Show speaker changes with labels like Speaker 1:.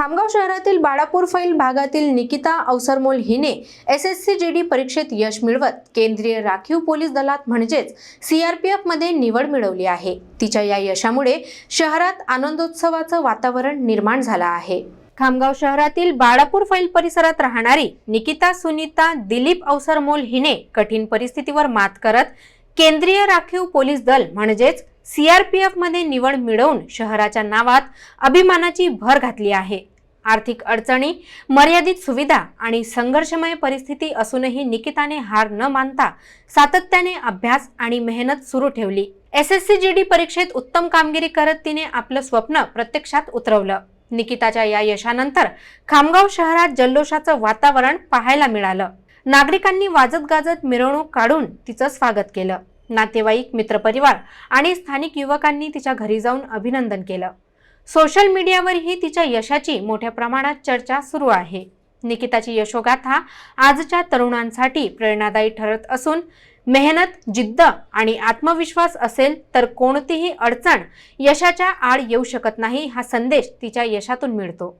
Speaker 1: खामगाव शहरातील बाळापूर फैल भागातील निकिता अवसरमोल हिने S S C G D परीक्षेत यश मिळवत केंद्रीय राखीव पोलीस दलात म्हणजेच सीआरपीएफमध्ये निवड मिळवली आहे. तिच्या या यशामुळे शहरात आनंदोत्सवाचं वातावरण निर्माण झालं आहे. खामगाव शहरातील बाळापूर फैल परिसरात राहणारी निकिता सुनीता दिलीप अवसरमोल हिने कठीण परिस्थितीवर मात करत केंद्रीय राखीव पोलीस दल म्हणजेच सीआरपीएफमध्ये निवड मिळवून शहराच्या नावात अभिमानाची भर घातली आहे. आर्थिक अडचणी मर्यादित सुविधा आणि संघर्षमय परिस्थिती असूनही निकिताने हार न मानता सातत्याने अभ्यास आणि मेहनत सुरू ठेवली. S S C G D परीक्षेत उत्तम कामगिरी करत तिने आपलं स्वप्न प्रत्यक्षात उतरवलं. निकिताच्या या यशानंतर खामगाव शहरात जल्लोषाचं वातावरण पाहायला मिळालं. नागरिकांनी वाजत गाजत मिरवणूक काढून तिचं स्वागत केलं. नातेवाईक मित्रपरिवार आणि स्थानिक युवकांनी तिच्या घरी जाऊन अभिनंदन केलं. सोशल मीडियावरही तिच्या यशाची मोठ्या प्रमाणात चर्चा सुरू आहे. निकिताची यशोगाथा आजच्या तरुणांसाठी प्रेरणादायी ठरत असून मेहनत जिद्द आणि आत्मविश्वास असेल तर कोणतीही अडचण यशाच्या आड येऊ शकत नाही हा संदेश तिच्या यशातून मिळतो.